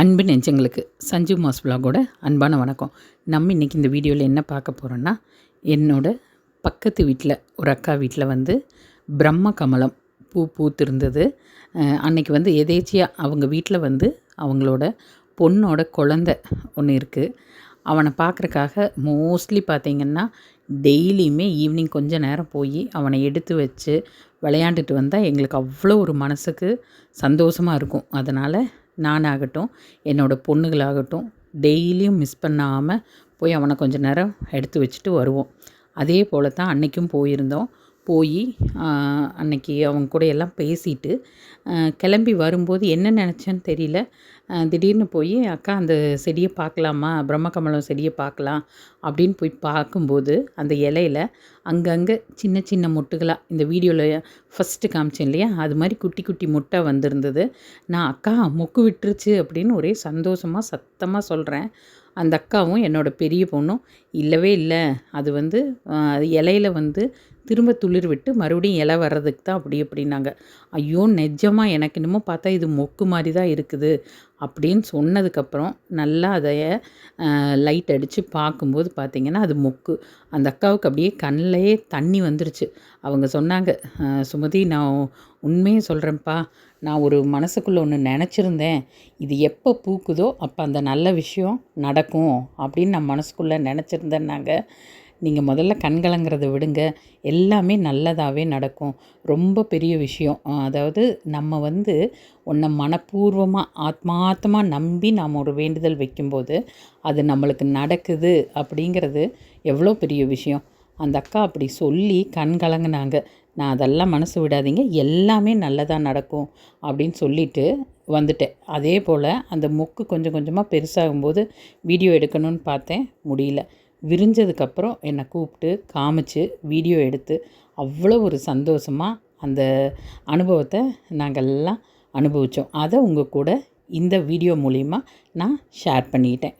அன்பு நெஞ்சங்களுக்கு சஞ்சீவ் மாஸ் விலாகோட அன்பான வணக்கம். நம்ம இன்றைக்கி இந்த வீடியோவில் என்ன பார்க்க போகிறோன்னா என்னோட பக்கத்து வீட்டில் ஒரு அக்கா வீட்டில் வந்து பிரம்ம கமலம் பூ பூத்திருந்தது. அன்றைக்கி அன்னைக்கு வந்து எதேச்சியாக அவங்க வீட்டில் வந்து அவங்களோட பொண்ணோட குழந்த ஒன்று இருக்குது அவனை பார்க்குறக்காக மோஸ்ட்லி பார்த்திங்கன்னா டெய்லியுமே ஈவினிங் கொஞ்சம் நேரம் போய் அவனை எடுத்து வச்சு விளையாண்டுட்டு வந்தால் எங்களுக்கு அவ்வளோ ஒரு மனசுக்கு சந்தோஷமாக இருக்கும். அதனால் நானாகட்டும் என்னோடய பொண்ணுகளாகட்டும் டெய்லியும் மிஸ் பண்ணாமல் போய் அவனை கொஞ்ச நேரம் எடுத்து வச்சுட்டு வருவோம். அதே போல் தான் அன்றைக்கும் போயிருந்தோம். போய் அன்னைக்கு அவங்க கூட எல்லாம் பேசிட்டு கிளம்பி வரும்போது என்ன நினச்சேன்னு தெரியல. திடீர்னு போய் அக்கா அந்த செடியை பார்க்கலாமா? பிரம்மகமலம் செடியை பார்க்கலாம். அப்படின்னு போய் பார்க்கும்போது அந்த இலையில அங்கங்கே சின்ன சின்ன மொட்டுகளாக இந்த வீடியோவில் ஃபஸ்ட்டு காமிச்சேன் இல்லையா? அது மாதிரி குட்டி குட்டி முட்டை வந்திருந்தது. நான் அக்கா மொக்கு விட்டுருச்சு அப்படின்னு ஒரே சந்தோஷமாக சத்தமாக சொல்கிறேன் அந்த அக்காவும் என்னோடய பெரிய பொண்ணும் இல்லவே இல்லை. அது வந்து இலையில வந்து திரும்ப துளிர் விட்டு மறுபடியும் இலை வர்றதுக்கு தான் அப்படி அப்படின்னாங்க ஐயோ நெஜமாக எனக்கு என்னமோ பார்த்தா இது மொக்கு மாதிரி தான் இருக்குது அப்படின்னு சொன்னதுக்கப்புறம் நல்லா அதை லைட் அடித்து பார்க்கும்போது பார்த்தீங்கன்னா அது மொக்கு. அந்த அக்காவுக்கு அப்படியே கண்ணிலையே தண்ணி வந்துருச்சு. அவங்க சொன்னாங்க சுமதி நான் உண்மையை சொல்கிறேன்ப்பா நான் ஒரு மனசுக்குள்ளே ஒன்று நினச்சிருந்தேன். இது எப்போ பூக்குதோ அப்போ அந்த நல்ல விஷயம் நடக்கும் அப்படின்னு நான் மனசுக்குள்ளே நினச்சிருந்தேன்னாங்க. நீங்கள் முதல்ல கண்கலங்கிறத விடுங்க. எல்லாமே நல்லதாகவே நடக்கும். ரொம்ப பெரிய விஷயம். அதாவது நம்ம வந்து உன்னை மனப்பூர்வமாக ஆத்மார்த்தமாக நம்பி நாம் ஒரு வேண்டுதல் வைக்கும்போது அது நம்மளுக்கு நடக்குது அப்படிங்கிறது எவ்வளோ பெரிய விஷயம். அந்த அக்கா அப்படி சொல்லி கண் கலங்குனாங்க. நான் அதெல்லாம் மனசு விடாதீங்க. எல்லாமே நல்லதாக நடக்கும் அப்படின்னு சொல்லிட்டு வந்துட்டேன். அதே போல் அந்த மொக்கு கொஞ்சம் கொஞ்சமாக பெருசாகும்போது வீடியோ எடுக்கணும்னு பார்த்தேன். முடியல. விரிஞ்சதுக்கப்புறம் என்னை கூப்பிட்டு காமிச்சு வீடியோ எடுத்து அவ்வளோ ஒரு சந்தோஷமாக அந்த அனுபவத்தை நாங்கள் எல்லாம் அனுபவித்தோம் அதை உங்கள் கூட இந்த வீடியோ மூலிமா நான் ஷேர் பண்ணிட்டேன்.